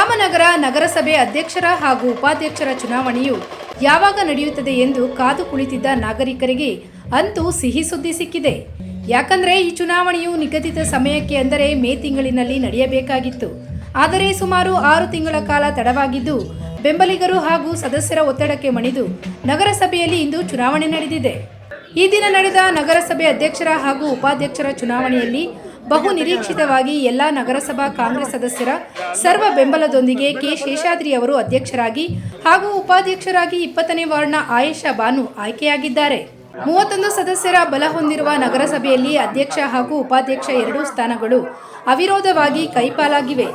ರಾಮನಗರ ನಗರಸಭೆ ಅಧ್ಯಕ್ಷರ ಹಾಗೂ ಉಪಾಧ್ಯಕ್ಷರ ಚುನಾವಣೆಯು ಯಾವಾಗ ನಡೆಯುತ್ತದೆ ಎಂದು ಕಾದು ಕುಳಿತಿದ್ದ ನಾಗರಿಕರಿಗೆ ಅಂತೂ ಸಿಹಿ ಸುದ್ದಿ ಸಿಕ್ಕಿದೆ. ಯಾಕಂದ್ರೆ ಈ ಚುನಾವಣೆಯು ನಿಗದಿತ ಸಮಯಕ್ಕೆ ಅಂದರೆ ಮೇ ತಿಂಗಳಿನಲ್ಲಿ ನಡೆಯಬೇಕಾಗಿತ್ತು. ಆದರೆ ಸುಮಾರು ಆರು ತಿಂಗಳ ಕಾಲ ತಡವಾಗಿದ್ದು, ಬೆಂಬಲಿಗರು ಹಾಗೂ ಸದಸ್ಯರ ಒತ್ತಡಕ್ಕೆ ಮಣಿದು ನಗರಸಭೆಯಲ್ಲಿ ಇಂದು ಚುನಾವಣೆ ನಡೆದಿದೆ. ಈ ದಿನ ನಡೆದ ನಗರಸಭೆ ಅಧ್ಯಕ್ಷರ ಹಾಗೂ ಉಪಾಧ್ಯಕ್ಷರ ಚುನಾವಣೆಯಲ್ಲಿ ಬಹು ನಿರೀಕ್ಷಿತವಾಗಿ ಎಲ್ಲ ನಗರಸಭಾ ಕಾಂಗ್ರೆಸ್ ಸದಸ್ಯರ ಸರ್ವ ಬೆಂಬಲದೊಂದಿಗೆ ಕೆ ಶೇಷಾದ್ರಿ ಅವರು ಅಧ್ಯಕ್ಷರಾಗಿ ಹಾಗೂ ಉಪಾಧ್ಯಕ್ಷರಾಗಿ ಇಪ್ಪತ್ತನೇ ವಾರ್ಡ್ನ ಆಯೇಷಾ ಬಾನು ಆಯ್ಕೆಯಾಗಿದ್ದಾರೆ. ಮೂವತ್ತೊಂದು ಸದಸ್ಯರ ಬಲ ಹೊಂದಿರುವ ನಗರಸಭೆಯಲ್ಲಿ ಅಧ್ಯಕ್ಷ ಹಾಗೂ ಉಪಾಧ್ಯಕ್ಷ ಎರಡೂ ಸ್ಥಾನಗಳು ಅವಿರೋಧವಾಗಿ ಕೈಪಾಲಾಗಿವೆ.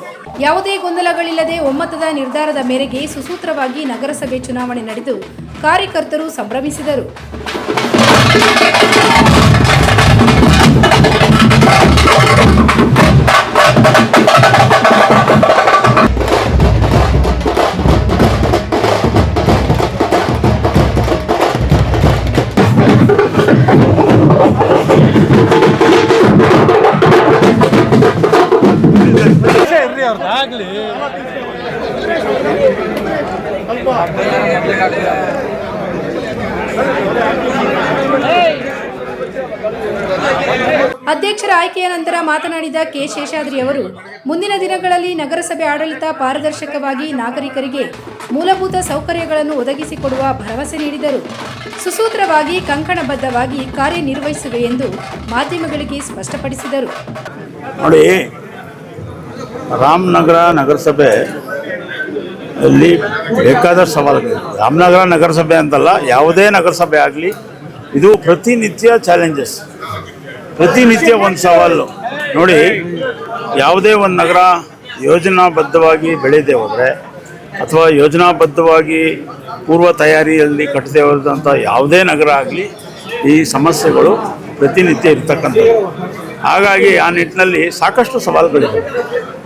ಯಾವುದೇ ಗೊಂದಲಗಳಿಲ್ಲದೆ ಒಮ್ಮತದ ನಿರ್ಧಾರದ ಮೇರೆಗೆ ಸುಸೂತ್ರವಾಗಿ ನಗರಸಭೆ ಚುನಾವಣೆ ನಡೆದು ಕಾರ್ಯಕರ್ತರು ಸಂಭ್ರಮಿಸಿದರು. ಇರ್ರಿ ಅಧ್ಯಕ್ಷರ ಆಯ್ಕೆಯ ನಂತರ ಮಾತನಾಡಿದ ಕೆ. ಶೇಷಾದ್ರಿ ಅವರು ಮುಂದಿನ ದಿನಗಳಲ್ಲಿ ನಗರಸಭೆ ಆಡಳಿತ ಪಾರದರ್ಶಕವಾಗಿ ನಾಗರಿಕರಿಗೆ ಮೂಲಭೂತ ಸೌಕರ್ಯಗಳನ್ನು ಒದಗಿಸಿಕೊಡುವ ಭರವಸೆ ನೀಡಿದರು. ಸುಸೂತ್ರವಾಗಿ ಕಂಕಣಬದ್ಧವಾಗಿ ಕಾರ್ಯನಿರ್ವಹಿಸುವೆ ಎಂದು ಮಾಧ್ಯಮಗಳಿಗೆ ಸ್ಪಷ್ಟಪಡಿಸಿದರು. ನೋಡಿ ರಾಮನಗರ ನಗರಸಭೆ ಅಲ್ಲಿ ಬೇಕಾದ ಸವಾಲುಗಳು ರಾಮನಗರ ನಗರಸಭೆ ಅಂತಲ್ಲ, ಯಾವುದೇ ನಗರಸಭೆ ಆಗಲಿ, ಇದು ಪ್ರತಿನಿತ್ಯ ಚಾಲೆಂಜಸ್ ಪ್ರತಿನಿತ್ಯ ಒಂದು ಸವಾಲು. ನೋಡಿ, ಯಾವುದೇ ಒಂದು ನಗರ ಯೋಜನಾಬದ್ಧವಾಗಿ ಬೆಳೀದೆ ಹೋದರೆ, ಅಥವಾ ಯೋಜನಾಬದ್ಧವಾಗಿ ಪೂರ್ವ ತಯಾರಿಯಲ್ಲಿ ಕಟ್ಟದೆ ಹೋದಂಥ ಯಾವುದೇ ನಗರ ಆಗಲಿ, ಈ ಸಮಸ್ಯೆಗಳು ಪ್ರತಿನಿತ್ಯ ಇರ್ತಕ್ಕಂಥದ್ದು. ಹಾಗಾಗಿ ಆ ನಿಟ್ಟಿನಲ್ಲಿ ಸಾಕಷ್ಟು ಸವಾಲುಗಳಿವೆ.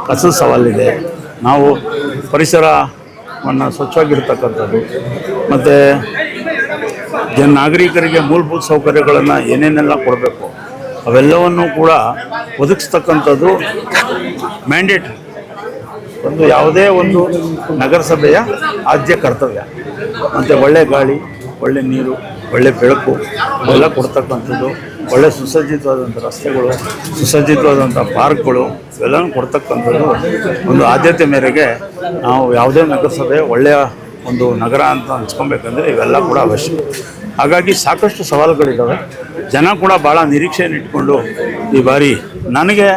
ಕಸದ ಸವಾಲಿದೆ. ನಾವು ಪರಿಸರವನ್ನು ಸ್ವಚ್ಛವಾಗಿರ್ತಕ್ಕಂಥದ್ದು. ಮತ್ತು ಜನ ನಾಗರಿಕರಿಗೆ ಮೂಲಭೂತ ಸೌಕರ್ಯಗಳನ್ನು ಏನೇನೆಲ್ಲ ಕೊಡಬೇಕು, ಅವೆಲ್ಲವನ್ನೂ ಕೂಡ ಒದಗಿಸ್ತಕ್ಕಂಥದ್ದು ಮ್ಯಾಂಡೇಟ್ ಒಂದು ಯಾವುದೇ ಒಂದು ನಗರಸಭೆಯ ಆದ್ಯ ಕರ್ತವ್ಯ. ಮತ್ತು ಒಳ್ಳೆ ಗಾಳಿ, ಒಳ್ಳೆ ನೀರು ಒಳ್ಳೆ ಬೆಳಕು ಎಲ್ಲ ಕೊಡ್ತಕ್ಕಂಥದ್ದು, ಒಳ್ಳೆ ಸುಸಜ್ಜಿತವಾದಂಥ ರಸ್ತೆಗಳು, ಸುಸಜ್ಜಿತವಾದಂಥ ಪಾರ್ಕ್ಗಳು, ಇವೆಲ್ಲನೂ ಕೊಡ್ತಕ್ಕಂಥದ್ದು ಒಂದು ಆದ್ಯತೆ ಮೇರೆಗೆ ನಾವು ಯಾವುದೇ ನಗರಸಭೆ ಒಳ್ಳೆಯ ಒಂದು ನಗರ ಅಂತ ಅನ್ಸ್ಕೊಬೇಕಂದ್ರೆ ಇವೆಲ್ಲ ಕೂಡ ಅವಶ್ಯ. ಹಾಗಾಗಿ ಸಾಕಷ್ಟು ಸವಾಲುಗಳಿದ್ದಾವೆ ಜನ ಕೂಡ ಭಾಳ ನಿರೀಕ್ಷೆಯನ್ನು ಇಟ್ಕೊಂಡು ಈ ಬಾರಿ ನನಗೆ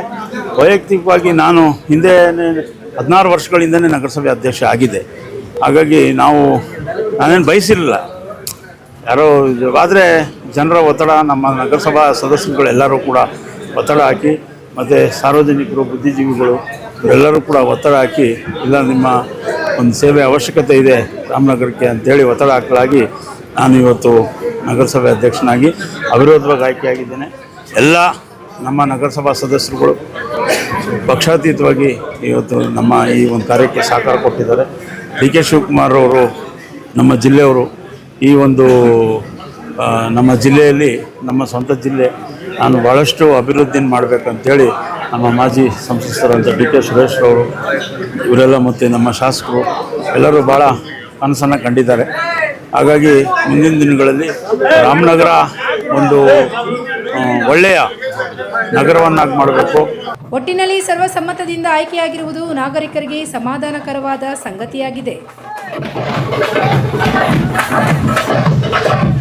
ವೈಯಕ್ತಿಕವಾಗಿ ನಾನು ಹಿಂದೆ ಹದಿನಾರು ವರ್ಷಗಳಿಂದನೇ ನಗರಸಭೆ ಅಧ್ಯಕ್ಷ ಆಗಿದೆ. ಹಾಗಾಗಿ ನಾವು ನಾನೇನು ಬಯಸಿರಲಿಲ್ಲ. ಯಾರೋ ಆದರೆ ಜನರ ಒತ್ತಡ, ನಮ್ಮ ನಗರಸಭಾ ಸದಸ್ಯರುಗಳೆಲ್ಲರೂ ಕೂಡ ಒತ್ತಡ ಹಾಕಿ, ಮತ್ತು ಸಾರ್ವಜನಿಕರು, ಬುದ್ಧಿಜೀವಿಗಳು ಇವರೆಲ್ಲರೂ ಕೂಡ ಒತ್ತಡ ಹಾಕಿ, ಇಲ್ಲ ನಿಮ್ಮ ಒಂದು ಸೇವೆ ಅವಶ್ಯಕತೆ ಇದೆ ರಾಮನಗರಕ್ಕೆ ಅಂತೇಳಿ ಒತ್ತಡ ಹಾಕಲಾಗಿ ನಾನು ಇವತ್ತು ನಗರಸಭೆ ಅಧ್ಯಕ್ಷನಾಗಿ ಅವಿರೋಧವಾಗಿ ಆಯ್ಕೆಯಾಗಿದ್ದೇನೆ. ಎಲ್ಲ ನಮ್ಮ ನಗರಸಭಾ ಸದಸ್ಯರುಗಳು ಪಕ್ಷಾತೀತವಾಗಿ ಇವತ್ತು ನಮ್ಮ ಈ ಒಂದು ಕಾರ್ಯಕ್ಕೆ ಸಹಕಾರ ಕೊಟ್ಟಿದ್ದಾರೆ. ಡಿ ಕೆ ಶಿವಕುಮಾರ್ ಅವರು, ನಮ್ಮ ಜಿಲ್ಲೆಯವರು ಈ ಒಂದು ನಮ್ಮ ಜಿಲ್ಲೆಯಲ್ಲಿ, ನಮ್ಮ ಸ್ವಂತ ಜಿಲ್ಲೆ, ನಾನು ಭಾಳಷ್ಟು ಅಭಿವೃದ್ಧಿಯನ್ನು ಮಾಡಬೇಕಂತೇಳಿ ನಮ್ಮ ಮಾಜಿ ಸಂಸದರಂತ ಡಿ ಕೆ ಸುರೇಶ್ ಅವರು, ಇವರೆಲ್ಲ ಮತ್ತು ನಮ್ಮ ಶಾಸಕರು, ಎಲ್ಲರೂ ಭಾಳ ಕನಸನ್ನು ಕಂಡಿದ್ದಾರೆ. ಹಾಗಾಗಿ ಮುಂದಿನ ದಿನಗಳಲ್ಲಿ ರಾಮನಗರ ಒಂದು ಒಳ್ಳೆಯ ನಗರವನ್ನಾಗಿ ಮಾಡಬೇಕು. ಒಟ್ಟಿನಲ್ಲಿ ಸರ್ವಸಮ್ಮತದಿಂದ ಆಯ್ಕೆಯಾಗಿರುವುದು ನಾಗರಿಕರಿಗೆ ಸಮಾಧಾನಕರವಾದ ಸಂಗತಿಯಾಗಿದೆ. Thank you.